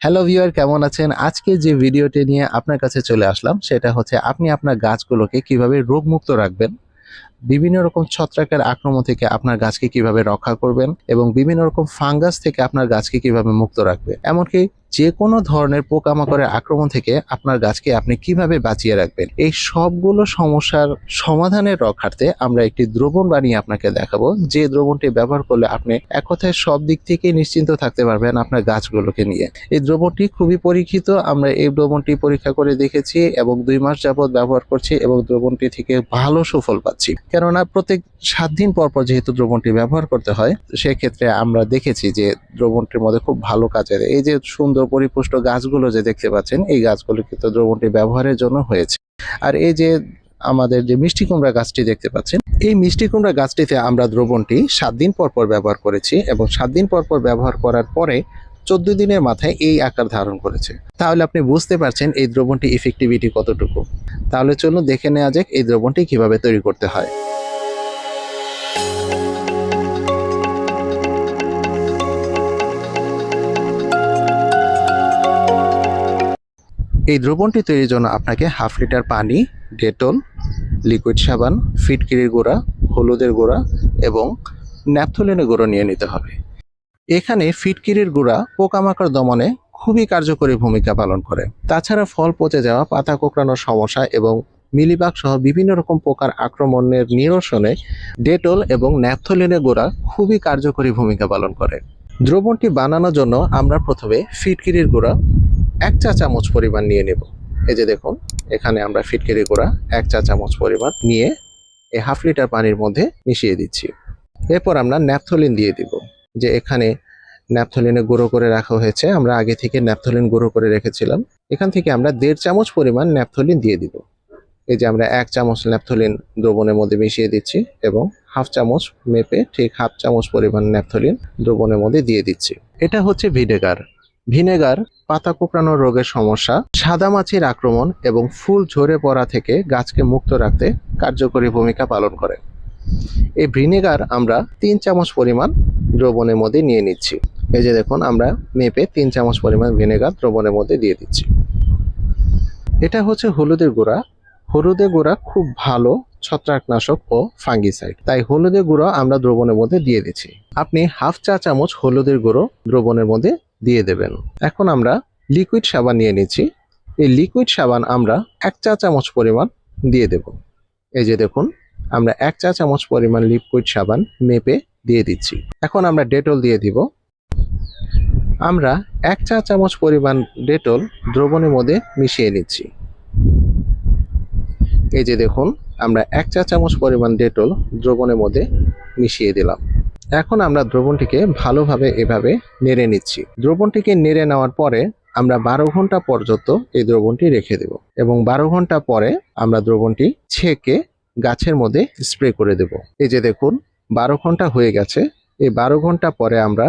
Hello viewer কেমন আছেন? আজকে যে ভিডিওটি নিয়ে আপনার কাছে চলে আসলাম, সেটা হচ্ছে আপনি আপনার গাছগুলোকে কীভাবে রোগমুক্ত রাখবেন, বিভিন্ন রকম ছত্রাকের আক্রমণ থেকে আপনার গাছকে কীভাবে রক্ষা করবেন এবং বিভিন্ন রকম ফাঙ্গাস থেকে আপনার গাছকে কীভাবে মুক্ত রাখবে। এমনকি যে কোনো ধরনের পোকামাকড়ের আক্রমণ থেকে আপনার গাছকে আপনি কীভাবে বাঁচিয়ে রাখবেন? এই সবগুলো সমস্যার সমাধানের রক্ষার্থে আমরা একটি দ্রবণ বানিয়ে আপনাকে দেখাবো। যে দ্রবণটি ব্যবহার করলে আপনি এক কথায় সব দিক থেকে নিশ্চিন্ত থাকতে পারবেন আপনার গাছগুলোকে নিয়ে। এই দ্রবণটি খুবই পরীক্ষিত। আমরা এই দ্রবণটি পরীক্ষা করে দেখেছি এবং দুই মাস যাবত ব্যবহার করছি এবং দ্রবণটি থেকে ভালো সুফল পাচ্ছি। কেননা প্রত্যেক সাত দিন পর পর যেহেতু দ্রবণটি ব্যবহার করতে হয়, সেক্ষেত্রে আমরা দেখেছি যে দ্রবণটির মধ্যে খুব ভালো কাজের এই যে সুন্দর পরিপুষ্ট গাছগুলো যে দেখতে পাচ্ছেন, এই গাছগুলো কিন্তু দ্রবণটি ব্যবহারের জন্য হয়েছে। আর এই যে আমাদের যে মিষ্টি কুমড়া গাছটি দেখতে পাচ্ছেন, এই মিষ্টি কুমড়া গাছটিতে আমরা দ্রবণটি সাত দিন পর পর ব্যবহার করেছি এবং সাত দিন পর পর ব্যবহার করার পরে চোদ্দ দিনের মাথায় এই আকার ধারণ করেছে। তাহলে আপনি বুঝতে পারছেন এই দ্রবণটি ইফেক্টিভিটি কতটুকু। তাহলে চলুন দেখে নেওয়া যাক এই দ্রবণটি কীভাবে তৈরি করতে হয়। এই দ্রবণটি তৈরির জন্য আপনাকে হাফ লিটার পানি, ডেটল, লিকুইড সাবান, ফিটকিরির গুঁড়া, হলুদের গুঁড়া এবং ন্যাপথলিনের গুঁড়ো নিয়ে নিতে হবে। এখানে ফিটকিরির গুঁড়া পোকামাকড় দমনে খুবই কার্যকরী ভূমিকা পালন করে। তাছাড়া ফল পচে যাওয়া, পাতা কোঁকড়ানোর সমস্যা এবং মিলিবাগ সহ বিভিন্ন রকম পোকার আক্রমণের নিরসনে ডেটল এবং ন্যাপথলিনের গুঁড়া খুবই কার্যকরী ভূমিকা পালন করে। দ্রবণটি বানানোর জন্য আমরা প্রথমে ফিটকিরির গুঁড়া এক চা চামচ পরিমাণ নিয়ে নেব। এই যে দেখুন, এখানে আমরা ফিটকিরি গুঁড়া এক চা চামচ পরিমাণ নিয়ে এই হাফ লিটার পানির মধ্যে মিশিয়ে দিচ্ছি। এরপর আমরা ন্যাপথলিন দিয়ে দিব। যে এখানে ন্যাপথলিনে গুঁড়ো করে রাখা হয়েছে, আমরা আগে থেকে ন্যাপথলিন গুঁড়ো করে রেখেছিলাম। এখান থেকে আমরা দেড় চামচ পরিমাণ ন্যাপথলিন দিয়ে দিব। এই যে আমরা এক চামচ ন্যাপথলিন দ্রবণের মধ্যে মিশিয়ে দিচ্ছি এবং হাফ চামচ মেপে ঠিক হাফ চামচ পরিমাণ ন্যাপথলিন দ্রবণের মধ্যে দিয়ে দিচ্ছি। এটা হচ্ছে ভিনেগার। ভিনেগার, পাতা কোঁকড়ানোর রোগের সমস্যা, সাদা মাছির আক্রমণ এবং ফুল ঝরে পড়া থেকে গাছকে মুক্ত রাখতে কার্যকরী ভূমিকা পালন করে। এই ভিনেগার আমরা তিন চামচ পরিমাণ দ্রবণের মধ্যে নিয়ে নিচ্ছি। এই যে দেখুন, আমরা মেপে তিন চামচ পরিমাণ ভিনেগার দ্রবণের মধ্যে দিয়ে দিচ্ছি। এটা হচ্ছে হলুদের গুঁড়া। হলুদের গুঁড়া খুব ভালো ছত্রাকনাশক ও ফাঙ্গিসাইড। তাই হলুদের গুঁড়ো আমরা দ্রবণের মধ্যে দিয়ে দিচ্ছি। আপনি হাফ চা চামচ হলুদের গুঁড়ো দ্রবণের মধ্যে দিয়ে দেবেন। এখন আমরা লিকুইড সাবান নিয়ে নিচ্ছি। এই লিকুইড সাবান আমরা এক চা চামচ পরিমাণ দিয়ে দেব। এই যে দেখুন, আমরা এক চা চামচ পরিমাণ লিকুইড সাবান মেপে দিয়ে দিচ্ছি। এখন আমরা ডেটল দিয়ে দিব। আমরা এক চা চামচ পরিমাণ ডেটল দ্রবণের মধ্যে মিশিয়ে নিচ্ছি। এই যে দেখুন, আমরা এক চা চামচ পরিমাণ ডেটল দ্রবণের মধ্যে মিশিয়ে দিলাম। এখন আমরা দ্রবণটিকে ভালোভাবে এভাবে নেড়ে নিচ্ছি। দ্রবণটিকে নেড়ে নেওয়ার পরে আমরা বারো ঘণ্টা পর্যন্ত এই দ্রবণটি রেখে দেব এবং বারো ঘণ্টা পরে আমরা দ্রবণটি ছেঁকে গাছের মধ্যে স্প্রে করে দেব। এই যে দেখুন, বারো ঘণ্টা হয়ে গেছে। এই বারো ঘণ্টা পরে আমরা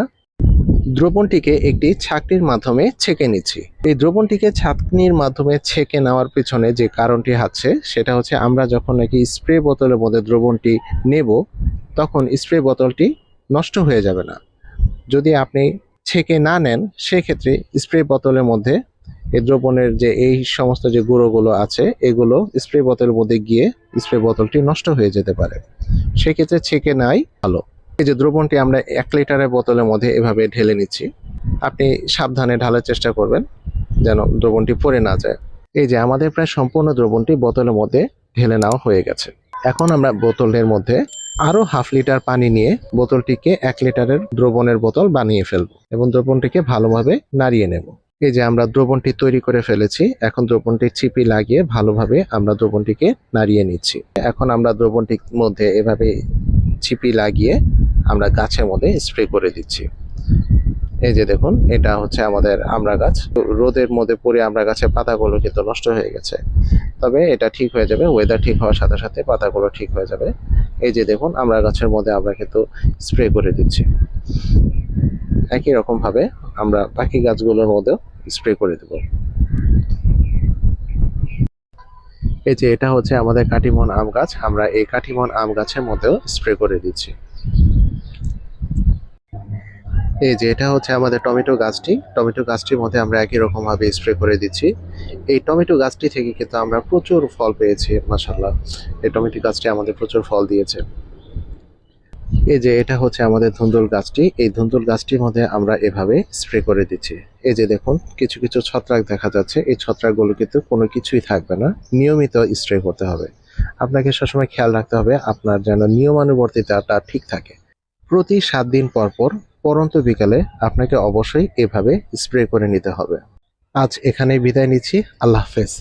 দ্রবণটিকে একটি ছাকনির মাধ্যমে ছেঁকে নিচ্ছি। এই দ্রবণটিকে ছাকনির মাধ্যমে ছেঁকে নেওয়ার পিছনে যে কারণটি আছে, সেটা হচ্ছে আমরা যখন নাকি স্প্রে বোতলের মধ্যে দ্রবণটি নেব, তখন স্প্রে বোতলটি নষ্ট হয়ে যাবে না। যদি আপনি ছেঁকে না নেন, সেক্ষেত্রে স্প্রে বোতলের মধ্যে এই দ্রবণের যে এই সমস্ত যে গুঁড়োগুলো আছে, এগুলো স্প্রে বোতলের মধ্যে গিয়ে স্প্রে বোতলটি নষ্ট হয়ে যেতে পারে। সেক্ষেত্রে ছেঁকে নাই ভালো। এই যে দ্রবণটি আমরা এক লিটারের বোতলের মধ্যে এভাবে ঢেলে নিচ্ছি। আপনি সাবধানে ঢালার চেষ্টা করবেন যেন দ্রবণটি পড়ে না যায়। এই যে আমাদের প্রায় সম্পূর্ণ দ্রবণটি বোতলের মধ্যে ঢেলে নেওয়া হয়ে গেছে। এখন আমরা বোতলের মধ্যে আরও হাফ লিটার পানি নিয়ে বোতলটিকে এক লিটারের দ্রবণের বোতল বানিয়ে ফেলব এবং দ্রবণটিকে ভালোভাবে নাড়িয়ে নেব। এই যে আমরা দ্রবণটি তৈরি করে ফেলেছি, এখন দ্রবণটি চিপি লাগিয়ে ভালোভাবে আমরা দ্রবণটিকে নাড়িয়ে নিচ্ছি। এখন আমরা দ্রবণটির মধ্যে এভাবে চিপি লাগিয়ে আমরা গাছের মধ্যে স্প্রে করে দিচ্ছি। এই যে দেখুন, এটা হচ্ছে আমাদের আমড়া গাছ। রোদের মধ্যে পড়ে আমরা গাছের পাতাগুলো কিন্তু নষ্ট হয়ে গেছে। তবে এটা ঠিক হয়ে যাবে ওয়েদার ঠিক হওয়ার সাথে সাথে পাতাগুলো ঠিক হয়ে যাবে। এই যে দেখুন, আমরা গাছের মধ্যে আমরা কিন্তু স্প্রে করে দিচ্ছি। একই রকম ভাবে আমরা বাকি গাছগুলোর মধ্যেও স্প্রে করে দেব। এই যে এটা হচ্ছে আমাদের কাটিমন আম গাছ, আমরা এই কাটিমন আম গাছের মধ্যেও স্প্রে করে দিচ্ছি। এই যে এটা হচ্ছে আমাদের টমেটো গাছটি। টমেটো গাছটির মধ্যে আমরা একই রকম ভাবে স্প্রে করে দিচ্ছি। এই টমেটো গাছটি থেকে কিন্তু আমরা প্রচুর ফল পেয়েছি মাসাল্লাহ এই টমেটো গাছটি আমাদের প্রচুর ফল দিয়েছে। এই যে এটা হচ্ছে আমাদের ধুন্দুল গাছটি। এই ধুন্দুল গাছটির মধ্যে আমরা এভাবে স্প্রে করে দিচ্ছি। এই যে দেখুন, কিছু কিছু ছত্রাক দেখা যাচ্ছে। এই ছত্রাকগুলো কিন্তু কোনো কিছুই থাকবে না। নিয়মিত স্প্রে করতে হবে। আপনাকে সবসময় খেয়াল রাখতে হবে, আপনার যেন নিয়মানুবর্তিতাটা ঠিক থাকে। প্রতি সাত দিন পর পর পরন্ত বিকালে আপনাকে অবশ্যই এভাবে স্প্রে করে নিতে হবে। আজ এখানেই বিদায় নিচ্ছি। আল্লাহ হাফেজ।